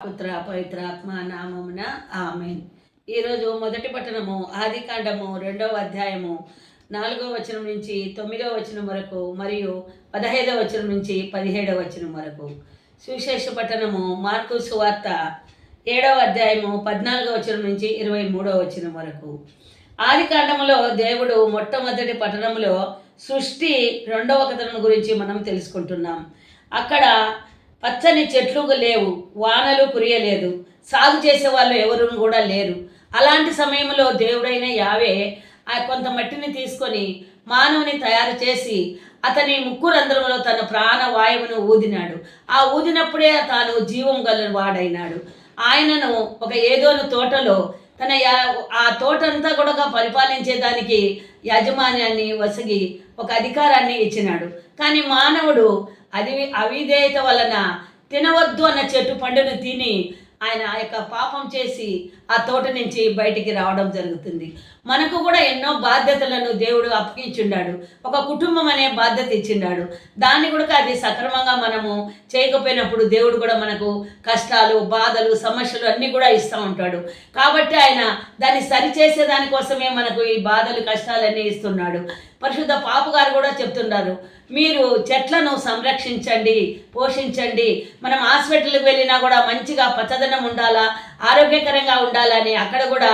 పుత్ర పవిత్ర ఆత్మ నామమున ఆమెన్. ఈరోజు మొదటి పట్టణము ఆది కాండము రెండవ అధ్యాయము నాలుగో వచనం నుంచి తొమ్మిదవ వచనం వరకు మరియు పదహైదవ వచనం నుంచి పదిహేడవ వచనం వరకు. సువిశేష పట్టణము మార్కు సువార్త ఏడవ అధ్యాయము పద్నాలుగవ వచనం నుంచి ఇరవై మూడవ వచనం వరకు. ఆది కాండములో దేవుడు మొట్టమొదటి పట్టణంలో సృష్టి రెండవ కథనం గురించి మనం తెలుసుకుంటున్నాం. అక్కడ పచ్చని చెట్లు లేవు వానలు కురియలేదు. సాగు చేసే వాళ్ళు ఎవరు కూడా లేరు. అలాంటి సమయంలో దేవుడైన యావే ఆ కొంత మట్టిని తీసుకొని మానవుని తయారు చేసి అతని ముక్కు రంధ్రంలో తన ప్రాణ వాయువును ఊదినాడు. ఆ ఊదినప్పుడే తాను జీవం గల వాడైనాడు. ఆయనను ఒక ఏదోను తోటలో తన యా- ఆ తోటంతా కూడా పరిపాలించేదానికి యాజమాన్యాన్ని వసగి ఒక అధికారాన్ని ఇచ్చినాడు. కానీ మానవుడు అది అవిధేయత వలన తినవద్దు అన్న చెట్టు పండును తిని ఆయన ఆ యొక్క పాపం చేసి ఆ తోట నుంచి బయటికి రావడం జరుగుతుంది. మనకు కూడా ఎన్నో బాధ్యతలను దేవుడు అప్పగించున్నాడు ఒక కుటుంబం అనే బాధ్యత ఇచ్చిండాడు. దాన్ని కూడా అది సక్రమంగా మనము చేయకపోయినప్పుడు దేవుడు కూడా మనకు కష్టాలు బాధలు సమస్యలు అన్నీ కూడా ఇస్తూ ఉంటాడు. కాబట్టి ఆయన దాన్ని సరిచేసే దానికోసమే మనకు ఈ బాధలు కష్టాలన్నీ ఇస్తున్నాడు. పరిశుద్ధ పాపు గారు కూడా చెప్తున్నారు మీరు చెట్లను సంరక్షించండి పోషించండి. మనం హాస్పిటల్కి వెళ్ళినా కూడా మంచిగా పచ్చదనం ఉండాలా ఆరోగ్యకరంగా ఉండాలని అక్కడ కూడా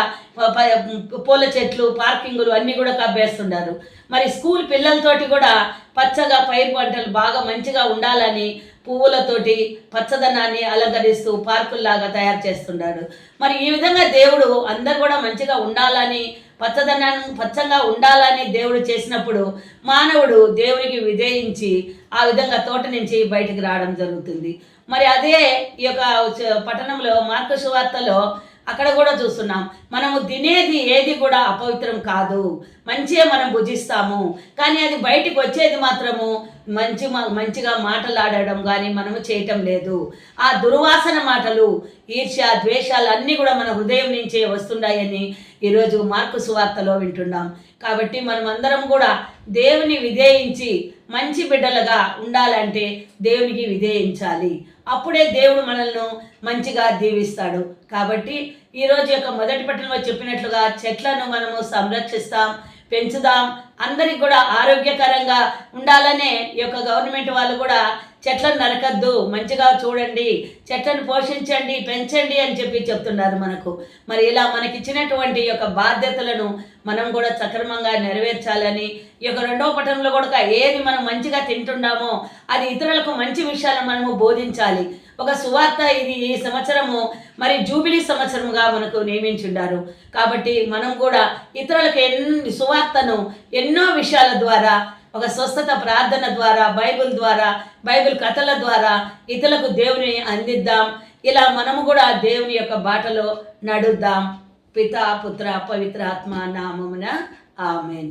పూల చెట్లు పార్కింగులు అన్నీ కూడా కబ్బేస్తున్నారు మరి స్కూల్ పిల్లలతోటి కూడా పచ్చగా పైరు పంటలు బాగా మంచిగా ఉండాలని పువ్వులతోటి పచ్చదనాన్ని అలంకరిస్తూ పార్కుల్లాగా తయారు చేస్తున్నాడు మరి ఈ విధంగా దేవుడు అందరు కూడా మంచిగా ఉండాలని పచ్చదనాన్ని పచ్చగా ఉండాలని దేవుడు చేసినప్పుడు మానవుడు దేవునికి విధేయించి ఆ విధంగా తోట నుంచి బయటికి రావడం జరుగుతుంది. మరి అదే ఈ యొక్క పట్టణంలో మార్కు సువార్తలో అక్కడ కూడా చూస్తున్నాం. మనము తినేది ఏది కూడా అపవిత్రం కాదు. మంచిగా మనం భుజిస్తాము. కానీ అది బయటికి వచ్చేది మాత్రము మంచి మంచిగా మాటలాడడం కానీ మనము చేయటం లేదు. ఆ దుర్వాసన మాటలు ఈర్ష్య ద్వేషాలు అన్నీ కూడా మన హృదయం నుంచే వస్తున్నాయని ఈరోజు మార్కు సువార్తలో వింటున్నాం. కాబట్టి మనం అందరం కూడా దేవుని విధేయించి మంచి బిడ్డలుగా ఉండాలంటే దేవునికి విధేయించాలి. అప్పుడే దేవుడు మనల్ని మంచిగా దీవిస్తాడు. కాబట్టి ఈరోజు యొక్క మొదటి పట్టణంలో చెప్పినట్లుగా చెట్లను మనము సంరక్షిస్తాం. పెంచుదాం. అందరికి కూడా ఆరోగ్యకరంగా ఉండాలనే ఈ యొక్క గవర్నమెంట్ వాళ్ళు కూడా చెట్లను నరకద్దు. మంచిగా చూడండి. చెట్లను పోషించండి పెంచండి అని చెప్పి చెప్తున్నారు మనకు. మరి ఇలా మనకిచ్చినటువంటి యొక్క బాధ్యతలను మనం కూడా సక్రమంగా నెరవేర్చాలని ఈ యొక్క రెండవ పట్టణంలో కూడా ఏది మనం మంచిగా తింటున్నామో అది ఇతరులకు మంచి విషయాలను మనము బోధించాలి. ఒక సువార్త ఇది ఈ సంవత్సరము మరి జూబిలీ సంవత్సరముగా మనకు నియమించుండారు. కాబట్టి మనం కూడా ఇతరులకు ఎన్ని సువార్తను ఎన్నో విషయాల ద్వారా ఒక స్వస్థత ప్రార్థన ద్వారా బైబిల్ ద్వారా బైబిల్ కథల ద్వారా ఇతరులకు దేవుని అందిద్దాం. ఇలా మనము కూడా దేవుని యొక్క బాటలో నడుద్దాం. పిత పుత్ర పవిత్ర ఆత్మ నామమున ఆమెన్.